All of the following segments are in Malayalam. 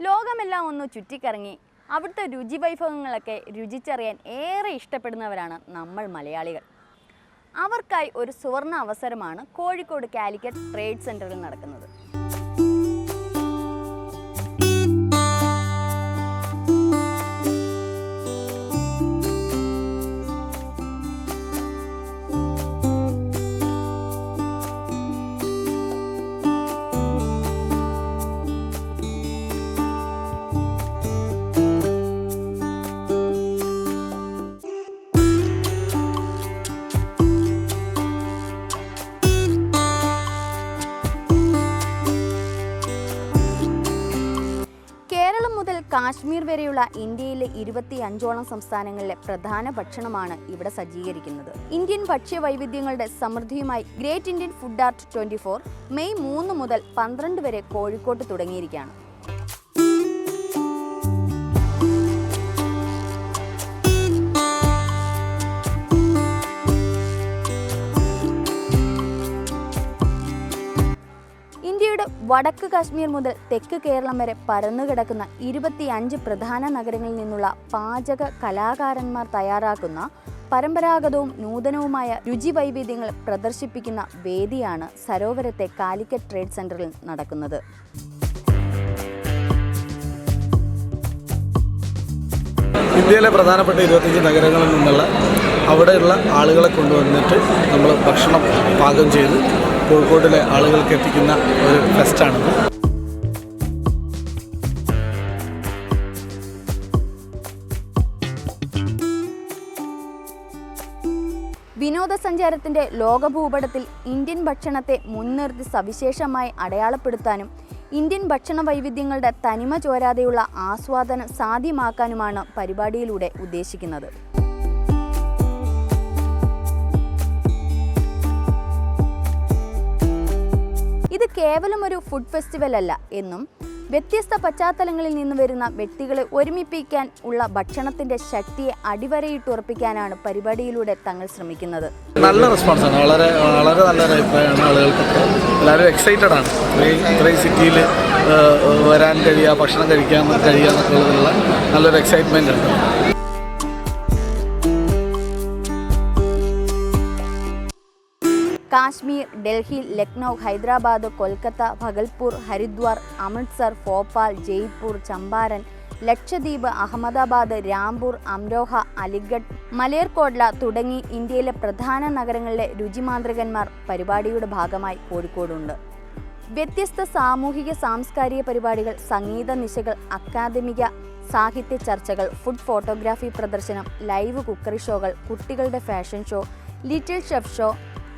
ലോകമെല്ലാം ഒന്ന് ചുറ്റിക്കറങ്ങി അവിടുത്തെ രുചി വൈഭവങ്ങളൊക്കെ രുചിച്ചറിയാൻ ഏറെ ഇഷ്ടപ്പെടുന്നവരാണ് നമ്മൾ മലയാളികൾ. അവർക്കായി ഒരു സുവർണ അവസരമാണ് കോഴിക്കോട് കാലിക്കറ്റ് ട്രേഡ് സെന്ററിൽ നടക്കുന്നത്. കാശ്മീർ വരെയുള്ള ഇന്ത്യയിലെ ഇരുപത്തി അഞ്ചോളം സംസ്ഥാനങ്ങളിലെ പ്രധാന ഭക്ഷണമാണ് ഇവിടെ സജ്ജീകരിക്കുന്നത്. ഇന്ത്യൻ ഭക്ഷ്യ വൈവിധ്യങ്ങളുടെ സമൃദ്ധിയുമായി great Indian food art twenty May മൂന്ന് മുതൽ പന്ത്രണ്ട് വരെ കോഴിക്കോട്ട് തുടങ്ങിയിരിക്കുകയാണ്. ഇന്ത്യയുടെ വടക്ക് കാശ്മീർ മുതൽ തെക്ക് കേരളം വരെ പരന്നുകിടക്കുന്ന ഇരുപത്തിയഞ്ച് പ്രധാന നഗരങ്ങളിൽ നിന്നുള്ള പാചക കലാകാരന്മാർ തയ്യാറാക്കുന്ന പരമ്പരാഗതവും നൂതനവുമായ രുചി വൈവിധ്യങ്ങൾ പ്രദർശിപ്പിക്കുന്ന വേദിയാണ് സരോവരത്തെ കാലിക്കറ്റ് ട്രേഡ് സെന്ററിൽ നടക്കുന്നത്. ഇന്ത്യയിലെ പ്രധാനപ്പെട്ട ഇരുപത്തഞ്ച് നഗരങ്ങളിൽ നിന്നുള്ള അവിടെയുള്ള ആളുകളെ കൊണ്ടുവന്നിട്ട് നമ്മൾ ഭക്ഷണം പാകം ചെയ്ത് കോഴിക്കോട്ടിലെ ആളുകൾക്ക് എത്തിക്കുന്ന ഒരു ഫെസ്റ്റാണിത്. വിനോദസഞ്ചാരത്തിന്റെ ലോകഭൂപടത്തിൽ ഇന്ത്യൻ ഭക്ഷണത്തെ മുൻനിർത്തി സവിശേഷമായി അടയാളപ്പെടുത്താനും ഇന്ത്യൻ ഭക്ഷണ വൈവിധ്യങ്ങളുടെ തനിമ ചോരാതെയുള്ള ആസ്വാദനം സാധ്യമാക്കാനുമാണ് പരിപാടിയിലൂടെ ഉദ്ദേശിക്കുന്നത്. കേവലം ഒരു ഫുഡ് ഫെസ്റ്റിവൽ അല്ല എന്നും വ്യത്യസ്ത പശ്ചാത്തലങ്ങളിൽ നിന്ന് വരുന്ന വ്യക്തികളെ ഒരുമിപ്പിക്കാൻ ഉള്ള ഭക്ഷണത്തിന്റെ ശക്തിയെ അടിവരയിട്ടുറപ്പിക്കാനാണ് പരിപാടിയിലൂടെ തങ്ങൾ ശ്രമിക്കുന്നത്. നല്ല റെസ്പോൺസ് ആണ്. വളരെ വളരെ നല്ല അഭിപ്രായമാണ് ആളുകൾക്ക് എല്ലാവരും എക്സൈറ്റഡ് ആണ്. ഇത്രയും സിറ്റിയിൽ വരാൻ കഴിയുക ഭക്ഷണം കഴിക്കാൻ കഴിയുക എന്നൊക്കെ നല്ലൊരു എക്സൈറ്റ്മെന്റ് ഉണ്ട്. കാശ്മീർ ഡൽഹി ലക്നൗ ഹൈദരാബാദ് കൊൽക്കത്ത ഭഗൽപൂർ ഹരിദ്വാർ അമൃത്സർ ഭോപ്പാൽ ജയ്പൂർ ചമ്പാരൻ ലക്ഷദ്വീപ് അഹമ്മദാബാദ് രാംപൂർ അംരോഹ അലിഗഡ് മലേർകോട്ല തുടങ്ങി ഇന്ത്യയിലെ പ്രധാന നഗരങ്ങളിലെ രുചിമാന്ത്രികന്മാർ പരിപാടിയുടെ ഭാഗമായി കോഴിക്കോടുണ്ട്. വ്യത്യസ്ത സാമൂഹിക സാംസ്കാരിക പരിപാടികൾ സംഗീത നിശകൾ അക്കാദമിക സാഹിത്യ ചർച്ചകൾ ഫുഡ് ഫോട്ടോഗ്രാഫി പ്രദർശനം ലൈവ് കുക്കറി ഷോകൾ കുട്ടികളുടെ fashion show little chef show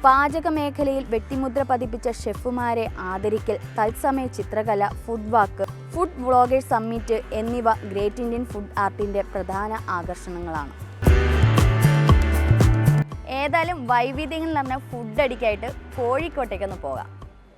പാചക മേഖലയിൽ വ്യക്തിമുദ്ര പതിപ്പിച്ച ഷെഫുമാരെ ആദരിക്കൽ തത്സമയ ചിത്രകല food walk food vloggers summit എന്നിവ ഗ്രേറ്റ് ഇന്ത്യൻ ഫുഡ് ആർട്ടിന്റെ പ്രധാന ആകർഷണങ്ങളാണ്. ഏതായാലും വൈവിധ്യങ്ങൾ നിറഞ്ഞ ഫുഡ് അടിക്കായിട്ട് കോഴിക്കോട്ടേക്കൊന്ന് പോകാം.